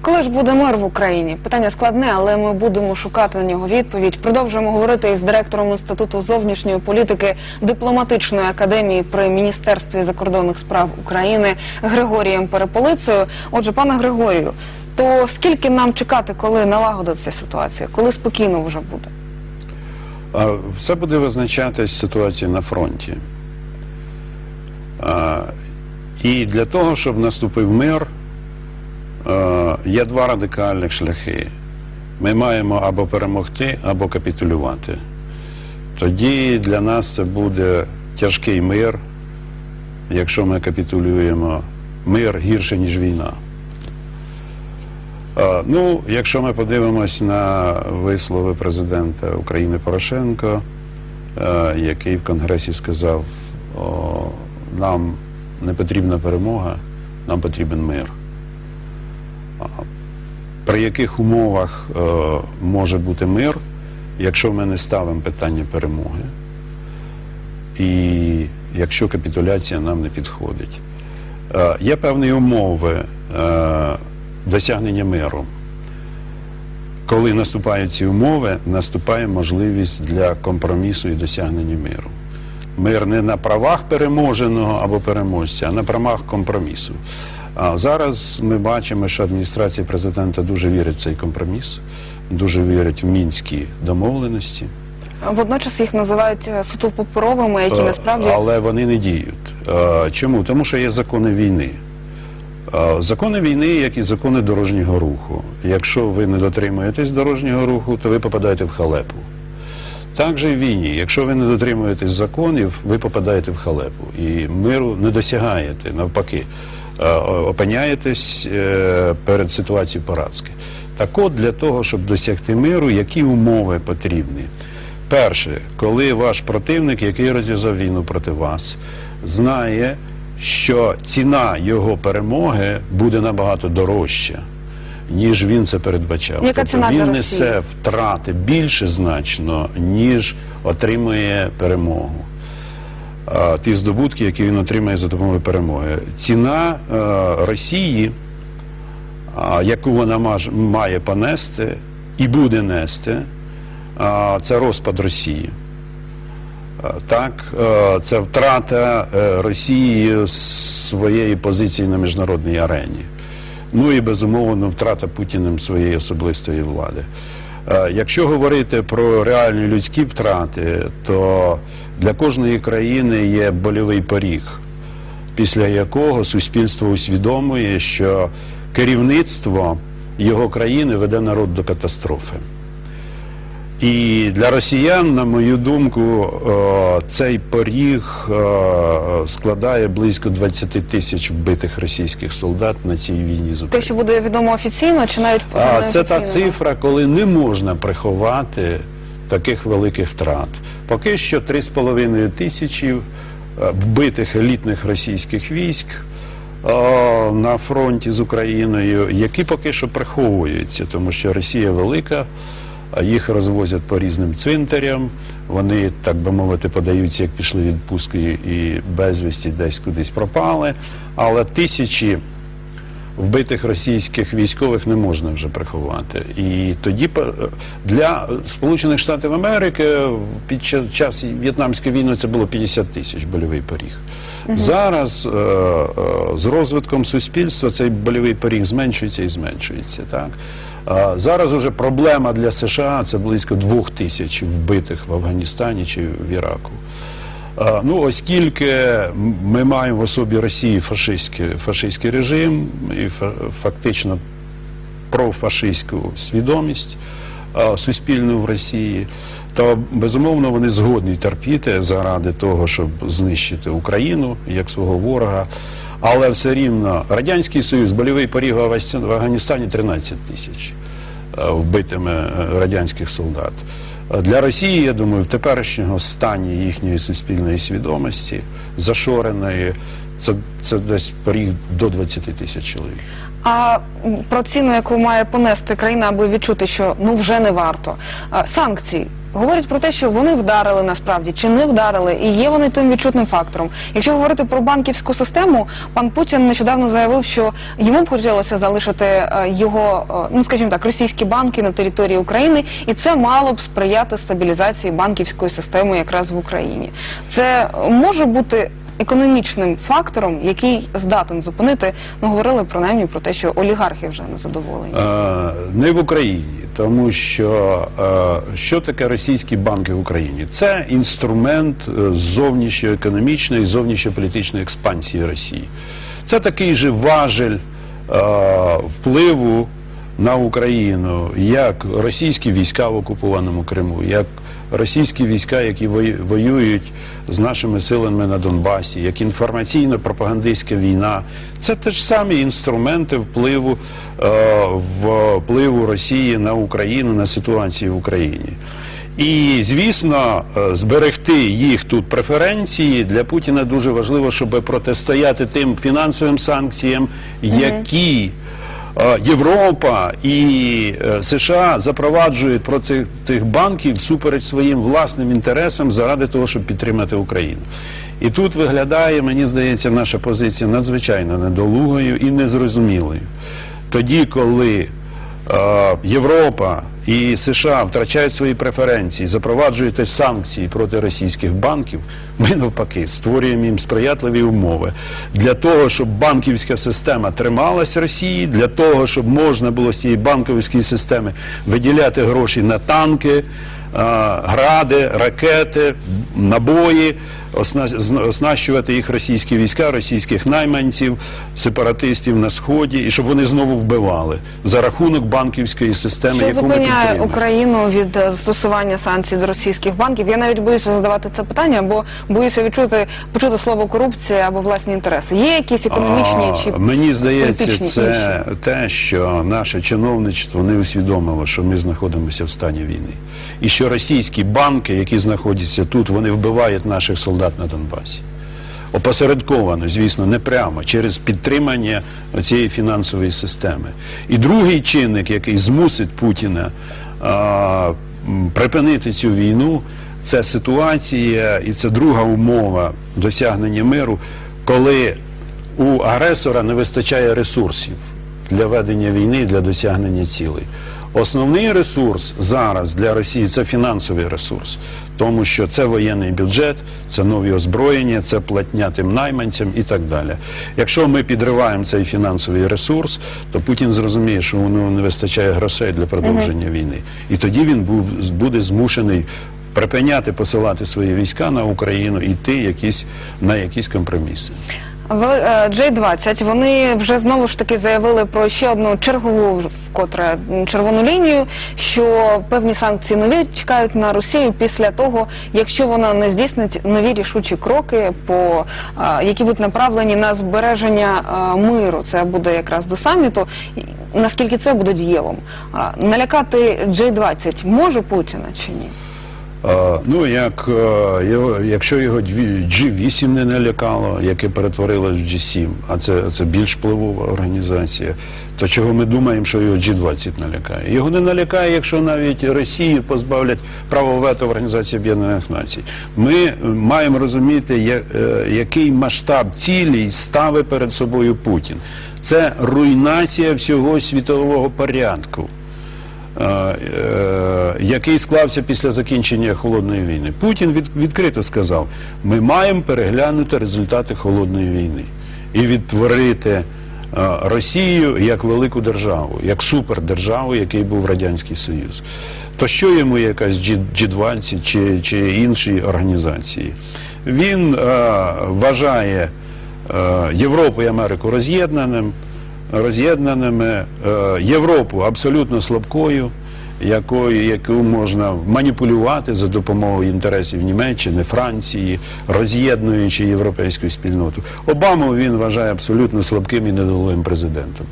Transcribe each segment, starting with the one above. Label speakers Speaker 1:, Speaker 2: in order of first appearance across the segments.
Speaker 1: Коли ж буде мир в Україні? Питання складне, але ми будемо шукати на нього відповідь. Продовжуємо говорити із директором інституту зовнішньої політики дипломатичної академії при міністерстві закордонних справ України Григорієм Переполицею. Отже, пане Григорію, то скільки нам чекати, коли налагодиться ситуація, коли спокійно вже буде?
Speaker 2: Все буде визначатись ситуація на фронті. І для того, щоб наступив мир, є два радикальних шляхи. Ми маємо або перемогти, або капітулювати. Тоді для нас це буде тяжкий мир, якщо ми капітулюємо. Мир гірше, ніж війна. Е, Ну, якщо ми подивимось на вислови президента України Порошенко, е, який в Конгресі сказав, нам не потрібна перемога, нам потрібен мир. При яких умовах е, може бути мир, якщо ми не ставимо питання перемоги, і якщо капітуляція нам не підходить? Е, Є певні умови е, досягнення миру. Коли наступають ці умови, наступає можливість для компромісу і досягнення миру. Мир не на правах переможеного або переможця, а на правах компромісу. А зараз ми бачимо, що адміністрація президента дуже вірить в цей компроміс, дуже вірить в мінські домовленості.
Speaker 1: Водночас їх називають е, суто паперовими, які
Speaker 2: Е,
Speaker 1: насправді
Speaker 2: Але вони не діють. Е, Чому? Тому що є закони війни. Закони війни, як і закони дорожнього руху. Якщо ви не дотримуєтесь дорожнього руху, то ви попадаєте в халепу. Так же і в війні. Якщо ви не дотримуєтесь законів, ви попадаєте в халепу. І миру не досягаєте, навпаки, опиняєтесь е, перед ситуацією поразки. Так от для того, щоб досягти миру, які умови потрібні? Перше, коли ваш противник, який розв'язав війну проти вас, знає, що ціна його перемоги буде набагато дорожча, ніж він це передбачав.
Speaker 1: Яка
Speaker 2: тобто
Speaker 1: ціна
Speaker 2: він несе втрати більше значно, ніж отримує перемогу. А, Ті здобутки, які він отримає за допомогою перемоги. Ціна е, Росії, яку вона має понести і буде нести, це розпад Росії. Так, е, це втрата е, Росії своєї позиції на міжнародній арені. Ну і безумовно втрата Путіним своєї особистої влади. Е, Якщо говорити про реальні людські втрати, то для кожної країни є больовий поріг, після якого суспільство усвідомує, що керівництво його країни веде народ до катастрофи. І для росіян, на мою думку, е, цей поріг е, складає близько 20 тисяч вбитих російських солдат на цій війні з
Speaker 1: те, що буде відомо офіційно, чи навіть
Speaker 2: А, це та цифра, коли не можна приховати таких великих втрат. Поки що 3,5 тисячі е, вбитих елітних російських військ на фронті з Україною, які поки що приховуються, тому що Росія велика, їх розвозять по різним цвинтарям. Вони, так би мовити, подаються, як пішли в відпустку і безвісті десь кудись пропали. Але тисячі вбитих російських військових не можна вже приховати. І тоді для Сполучених Штатів Америки під час В'єтнамської війни це було 50 тисяч больовий поріг. Зараз е, е, з розвитком суспільства цей больовий поріг зменшується і зменшується. Так? Зараз уже проблема для США це близько двох тисяч вбитих в Афганістані чи в Іраку. Ну, оскільки ми маємо в особі Росії фашистський, фашистський режим і фа- фактично профашистську свідомість суспільну в Росії, то безумовно вони згодні терпіти заради того, щоб знищити Україну як свого ворога. Але все рівно Радянський Союз, больовий поріг в Афганістані 13 тисяч е, вбитими е, радянських солдат. Е, Для Росії, я думаю, в теперішнього стані їхньої суспільної свідомості, зашореної, це, це десь поріг до 20 тисяч чоловік.
Speaker 1: А про ціну, яку має понести країна, аби відчути, що ну вже не варто. Санкції. говорять про те, що вони вдарили насправді чи не вдарили, і є вони тим відчутним фактором. Якщо говорити про банківську систему, пан Путін нещодавно заявив, що йому б хотілося залишити е, його, е, ну скажімо так, російські банки на території України, і це мало б сприяти стабілізації банківської системи якраз в Україні. Це може бути. Економічним фактором, який здатен зупинити, ну говорили принаймні про те, що олігархи вже не задоволені.
Speaker 2: Е, Не в Україні, тому що е, що таке російські банки в Україні? Це інструмент е, зовнішньоекономічної і зовнішньополітичної експансії Росії. Це такий же важель е, впливу на Україну, як російські війська в окупованому Криму, як російські війська, які воюють з нашими силами на Донбасі, як інформаційно-пропагандистська війна. Це теж самі інструменти впливу, е, впливу Росії на Україну, на ситуацію в Україні. І звісно, е, зберегти їх тут преференції для Путіна дуже важливо, щоб протистояти тим фінансовим санкціям, які Європа і е, США запроваджують про цих, цих банків всупереч своїм власним інтересам заради того, щоб підтримати Україну. І тут виглядає, мені здається, наша позиція надзвичайно недолугою і незрозумілою. Тоді, коли е, Європа і США втрачають свої преференції, запроваджують теж санкції проти російських банків, ми навпаки створюємо їм сприятливі умови. Для того, щоб банківська система трималась Росії, для того, щоб можна було з цієї банківської системи виділяти гроші на танки, гради, ракети, набої, оснащувати їх російські війська, російських найманців, сепаратистів на сході, і щоб вони знову вбивали за рахунок банківської системи,
Speaker 1: Що
Speaker 2: яку ми
Speaker 1: зупиняє
Speaker 2: підтримуємо.
Speaker 1: Україну від е, застосування санкцій до російських банків? Я навіть боюся задавати це питання, бо боюся відчути почути слово корупція або власні інтереси. Є якісь економічні
Speaker 2: А,
Speaker 1: чи
Speaker 2: Мені здається, це те, що наше чиновничство не усвідомило, що ми знаходимося в стані війни. І що російські банки, які знаходяться тут, вони вбивають наших солдат на Донбасі. Опосередковано, звісно, не прямо, через підтримання цієї фінансової системи. І другий чинник, який змусить Путіна а, припинити цю війну, це ситуація і це друга умова досягнення миру, коли у агресора не вистачає ресурсів для ведення війни, для досягнення цілей. Основний ресурс зараз для Росії це фінансовий ресурс, тому що це воєнний бюджет, це нові озброєння, це платня тим найманцям і так далі. Якщо ми підриваємо цей фінансовий ресурс, то Путін зрозуміє, що воно не вистачає грошей для продовження війни. І тоді він був, буде змушений припиняти посилати свої війська на Україну і йти якісь, на якісь компроміси.
Speaker 1: Вели- е, J-20, вони вже знову ж таки заявили про ще одну чергову вкотре червону лінію, що певні санкції нові чекають на Росію після того, якщо вона не здійснить нові рішучі кроки, по е, які будуть направлені на збереження е, миру. Це буде якраз до саміту. Наскільки це буде дієвим? Налякати J-20 може Путіна чи ні?
Speaker 2: Ну, як, е, якщо його дві- G8 не налякало, яке перетворилось в G7, а це, це більш впливова організація, то чого ми думаємо, що його G20 налякає? Його не налякає, якщо навіть Росію позбавлять права вето в Організації Об'єднаних Націй. Ми е, маємо розуміти, е, який масштаб цілей ставить перед собою Путін. Це руйнація всього світового порядку. Е, який склався після закінчення холодної війни. Путін від, відкрито сказав: ми маємо переглянути результати холодної війни і відтворити е, Росію як велику державу, як супердержаву, який був Радянський Союз. То що йому якась G- G20 чи, чи інші організації? Він е, вважає е, Європу і Америку роз'єднаним, роз'єднаними, е, Європу абсолютно слабкою, якою, яку можна маніпулювати за допомогою інтересів Німеччини, Франції, роз'єднуючи європейську спільноту. Обаму він вважає абсолютно слабким і недолугим президентом.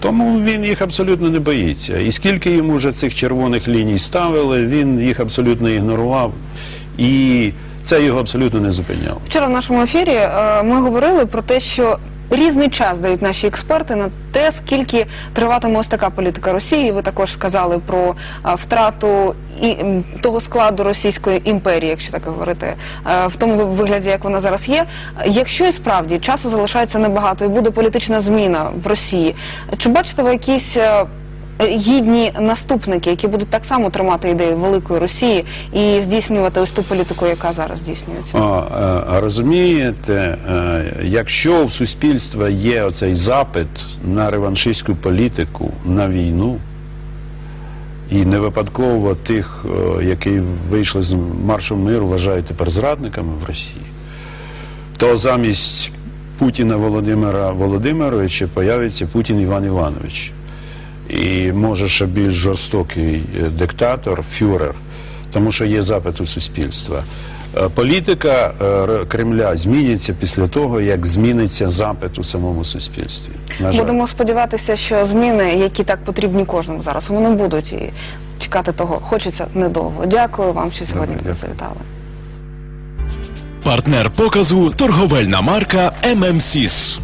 Speaker 2: Тому він їх абсолютно не боїться. І скільки йому вже цих червоних ліній ставили, він їх абсолютно ігнорував. І це його абсолютно не зупиняло.
Speaker 1: Вчора в нашому ефірі е, ми говорили про те, що Різний час дають наші експерти на те, скільки триватиме ось така політика Росії. Ви також сказали про втрату і того складу Російської імперії, якщо так говорити, в тому вигляді, як вона зараз є. Якщо і справді часу залишається небагато і буде політична зміна в Росії, чи бачите ви якісь е, гідні наступники, які будуть так само тримати ідею великої Росії і здійснювати ось ту політику, яка зараз здійснюється?
Speaker 2: А, е, розумієте, е, якщо в суспільства є оцей запит на реваншистську політику, на війну, і не випадково тих, е, які вийшли з маршем миру, вважають тепер зрадниками в Росії, то замість Путіна Володимира Володимировича появиться Путін Іван Іванович. І може ще більш жорстокий е, диктатор, фюрер, тому що є запит у суспільства. Е, Політика е, Кремля зміниться після того, як зміниться запит у самому суспільстві. На жаль.
Speaker 1: Будемо сподіватися, що зміни, які так потрібні кожному зараз, вони будуть і чекати того хочеться недовго. Дякую вам, що сьогодні
Speaker 2: Добре, дякую.
Speaker 1: завітали.
Speaker 3: Партнер показу торговельна марка ММСІС.